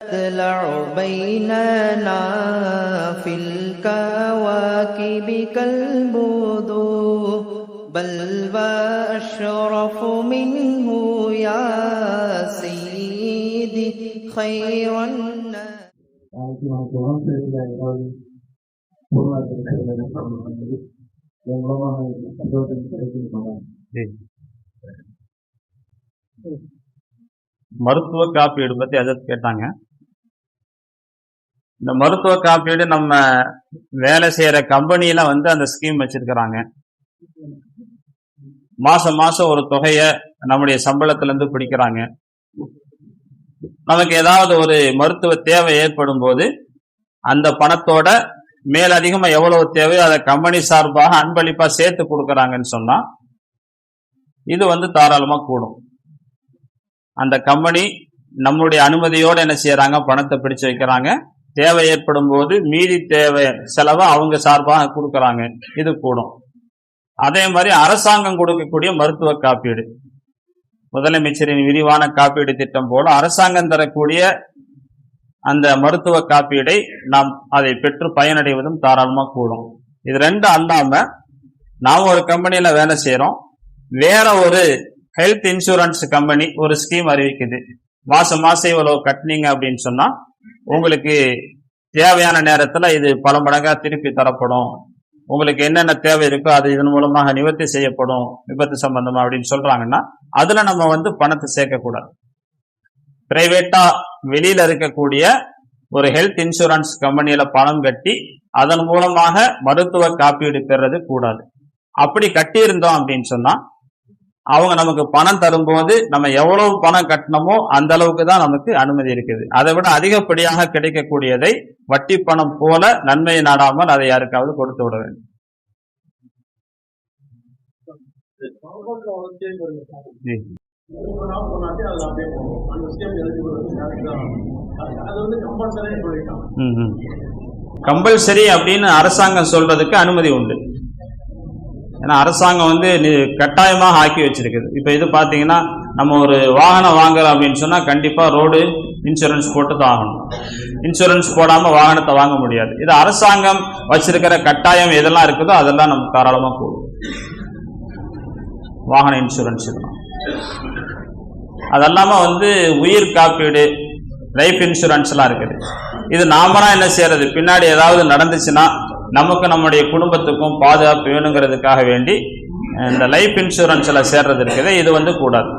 تطلع بيننا في الكواكب كالبدور بل وأشرف منه يا سيدي خير الناس நாளைக்கு நமக்கு வாழ்க்கையில் ஏதாவது உருவாக்கிருக்கிறது இந்த மருத்துவ காப்பீடு நம்ம வேலை செய்யற கம்பெனியில வந்து அந்த ஸ்கீம் வச்சிருக்கிறாங்க. மாசம் மாசம் ஒரு தொகையை நம்முடைய சம்பளத்துல இருந்து பிடிக்கிறாங்க. நமக்கு ஏதாவது ஒரு மருத்துவ தேவை ஏற்படும் போது அந்த பணத்தோட மேலதிகமாக எவ்வளவு தேவையோ அதை கம்பெனி சார்பாக அன்பளிப்பா சேர்த்து கொடுக்கறாங்கன்னு சொன்னா இது வந்து தாராளமா கூடும். அந்த கம்பெனி நம்மளுடைய அனுமதியோடு என்ன செய்யறாங்க? பணத்தை பிடிச்சு வைக்கிறாங்க. தேவை ஏற்படும் போது மீதி தேவை செலவை அவங்க சார்பாக கொடுக்குறாங்க. இது கூடும். அதே மாதிரி அரசாங்கம் கொடுக்கக்கூடிய மருத்துவ காப்பீடு. முதலமைச்சரின் விரிவான காப்பீடு திட்டம் போல அரசாங்கம் தரக்கூடிய அந்த மருத்துவ காப்பீடை நாம் அதை பெற்று பயனடைவதும் தாராளமாக கூடும். இது ரெண்டும் அல்லாம நாம் ஒரு கம்பெனியில வேலை செய்யறோம் வேற ஒரு ஹெல்த் இன்சூரன்ஸ் கம்பெனி ஒரு ஸ்கீம் அறிவிக்குது. மாசம் மாசம் இவ்வளவு கட்டினீங்க அப்படின்னு சொன்னா உங்களுக்கு தேவையான நேரத்துல இது பல மடங்கா திருப்பி தரப்படும். உங்களுக்கு என்னென்ன தேவை இருக்கோ அது இதன் மூலமாக நிவர்த்தி செய்யப்படும் விபத்து சம்பந்தமா அப்படின்னு சொல்றாங்கன்னா அதுல நம்ம வந்து பணத்தை சேர்க்கக்கூடாது. பிரைவேட்டா வெளியில இருக்கக்கூடிய ஒரு ஹெல்த் இன்சூரன்ஸ் கம்பெனியில பணம் கட்டி அதன் மூலமாக மருத்துவ காப்பீடு பெறது கூடாது. அப்படி கட்டியிருந்தோம் அப்படின்னு சொன்னா அவங்க நமக்கு பணம் தரும்போது நம்ம எவ்வளவு பணம் கட்டினமோ அந்த அளவுக்கு தான் நமக்கு அனுமதி இருக்குது. அதை விட அதிகப்படியாக கிடைக்கக்கூடியதை வட்டி பணம் போல நன்மையை நாடாமல் அதை யாருக்காவது கொடுத்து விட வேண்டும். கம்பல்சரி அப்படின்னு அரசாங்கம் சொல்றதுக்கு அனுமதி உண்டு. ஏன்னா அரசாங்கம் வந்து கட்டாயமாக ஆக்கி வச்சிருக்குது. இப்போ இது பார்த்தீங்கன்னா நம்ம ஒரு வாகனம் வாங்குறோம் அப்படின்னு சொன்னால் கண்டிப்பாக ரோடு இன்சூரன்ஸ் போட்டு தான் ஆகணும். இன்சூரன்ஸ் போடாமல் வாகனத்தை வாங்க முடியாது. இது அரசாங்கம் வச்சிருக்கிற கட்டாயம் எதெல்லாம் இருக்குதோ அதெல்லாம் நம்ம தாராளமாக கூடும் வாகன இன்சூரன்ஸ் இதெல்லாம் அதெல்லாமல் வந்து உயிர் காப்பீடு லைஃப் இன்சூரன்ஸ்லாம் இருக்குது. இது நாம என்ன செய்யறது? பின்னாடி ஏதாவது நடந்துச்சுன்னா நமக்கு நம்முடைய குடும்பத்துக்கும் பாதுகாப்பு வேணுங்கிறதுக்காக வேண்டி இந்த லைஃப் இன்சூரன்ஸில் சேர்றது இருக்குது. இது வந்து கூடாது.